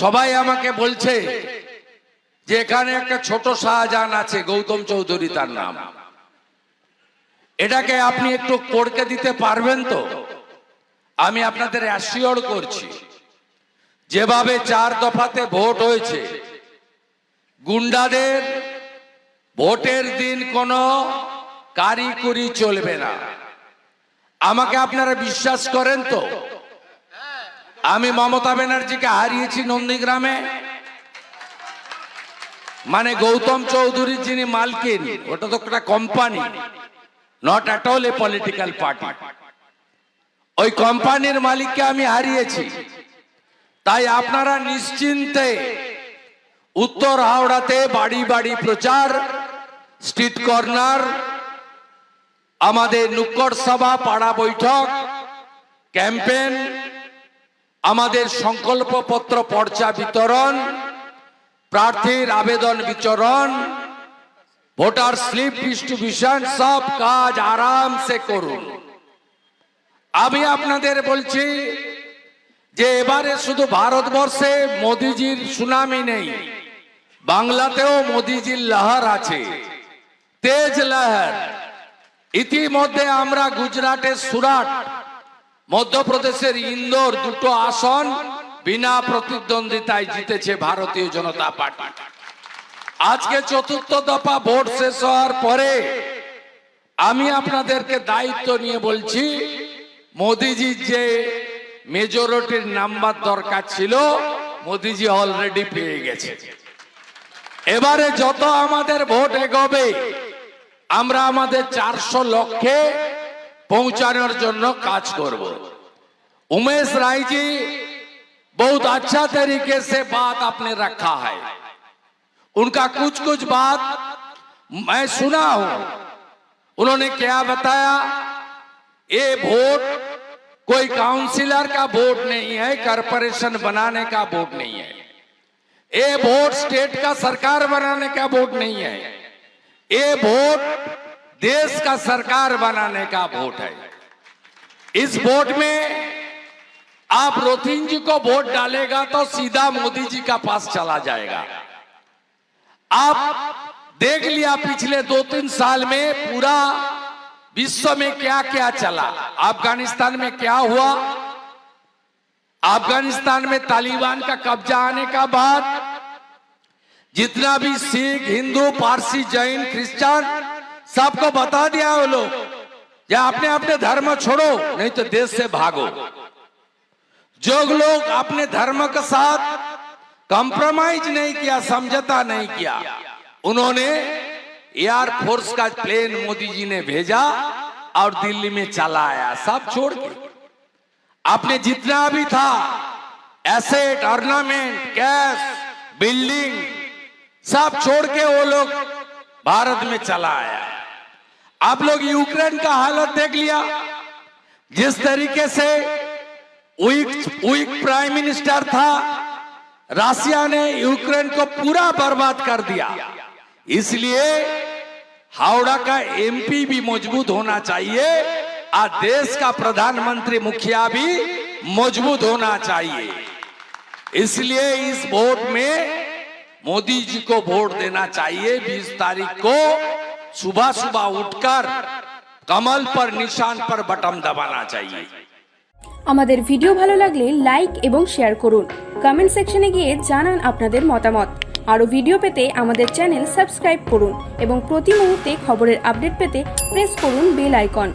সবাই আমাকে বলছে যে এখানে একটা ছোট শাহজাহান আছে, গৌতম চৌধুরী তার নাম। এটাকে আপনি একটু করকে দিতে পারবেন তো? আমি আপনাদের অ্যাসিওর করছি, যেভাবে চার দফাতে ভোট হয়েছে, গুন্ডাদের ভোটের দিন কোনো কারিকুরি চলবে না। আমাকে আপনারা বিশ্বাস করেন তো? আমি মমতা ব্যানার্জিকে হারিয়েছি নন্দীগ্রামে। মানে গৌতম চৌধুরী যিনি মালকিন, ওটা তো একটা company not at all a political party ওই কোম্পানির মালিককে আমি হারিয়েছি। তাই আপনারা নিশ্চিন্তে উত্তর হাওড়াতে বাড়ি বাড়ি প্রচার স্ট্রিট কর্নার আমাদের নুক্কড় সভা, পাড়া বৈঠক ক্যাম্পেন আমাদের সংকল্পপত্র পর্চা বিতরণ প্রার্থীর আবেদন বিচরণ ভোটার স্লিপ ডিস্ট্রিবিউশন সব কাজ আরাম সে করুন। আমি আপনাদের বলছি যে এবারে শুধু ভারতবর্ষে মোদিজির সুনামি নেই বাংলাতেও মোদিজির লহর আছে তেজ লহর। ইতিমধ্যে আমরা গুজরাটের সুরাট মধ্যপ্রদেশের ইন্দোর দুটো আসন বিনা প্রতিদ্বন্দ্বিতায় জিতেছে ভারতীয় জনতা পার্টি। আজকে চতুর্থ দফা ভোট শেষ হওয়ার পরে আমি আপনাদেরকে দায়িত্ব নিয়ে বলছি, মোদিজির যে মেজরিটির নাম্বার দরকার ছিল, মোদিজি অলরেডি পেয়ে গেছে। এবারে যত আমাদের ভোট এগোবে, আমরা আমাদের চারশো লক্ষে पहुंचाने জন্য কাজ করব उमेश राय जी बहुत अच्छा तरीके से बात आपने रखा है उनका कुछ कुछ बात मैं सुना हूं उन्होंने क्या बताया ये वोट कोई काउंसिलर का वोट नहीं है कॉरपोरेशन बनाने का वोट नहीं है ये वोट स्टेट का सरकार बनाने का वोट नहीं है ये वोट देश का सरकार बनाने का वोट है। इस वोट में आप रोथिन जी को वोट डालेगा तो सीधा मोदी जी का पास चला जाएगा। आप देख लिया पिछले दो तीन साल में पूरा विश्व में क्या क्या चला। अफ़गानिस्तान में क्या हुआ? अफ़गानिस्तान में तालिबान का कब्जा आने का बाद जितना भी सिख, हिंदू, पारसी, जैन, क्रिश्चियन सबको बता दिया वो लोग, या अपने अपने धर्म छोड़ो, नहीं तो देश से भागो। जो लोग अपने धर्म के साथ कॉम्प्रोमाइज नहीं किया, समझौता नहीं किया, उन्होंने एयर फोर्स का प्लेन मोदी जी ने भेजा और दिल्ली में चला आया सब छोड़ के। आपने जितना भी था एसेट ऑर्नामेंट कैश बिल्डिंग सब छोड़ के वो लोग भारत में चला आया। आप लोग यूक्रेन का हालत देख लिया। जिस तरीके से वीक वीक प्राइम मिनिस्टर था रशिया ने यूक्रेन को पूरा बर्बाद कर दिया। इसलिए हावड़ा का एमपी भी मज़बूत होना चाहिए और देश का प्रधानमंत्री मुखिया भी मज़बूत होना चाहिए। इसलिए इस वोट में मोदी जी को वोट देना चाहिए 20 तारीख को सुबह सुबह उठकर कमल पर निशान पर बटन दबाना चाहिए আমাদের ভিডিও ভালো লাগলে লাইক এবং শেয়ার করুন কমেন্ট সেকশনে গিয়ে জানান আপনাদের মতামত আরও ভিডিও পেতে আমাদের চ্যানেল সাবস্ক্রাইব করুন এবং প্রতি মুহূর্তে খবরের আপডেট পেতে প্রেস করুন বেল আইকন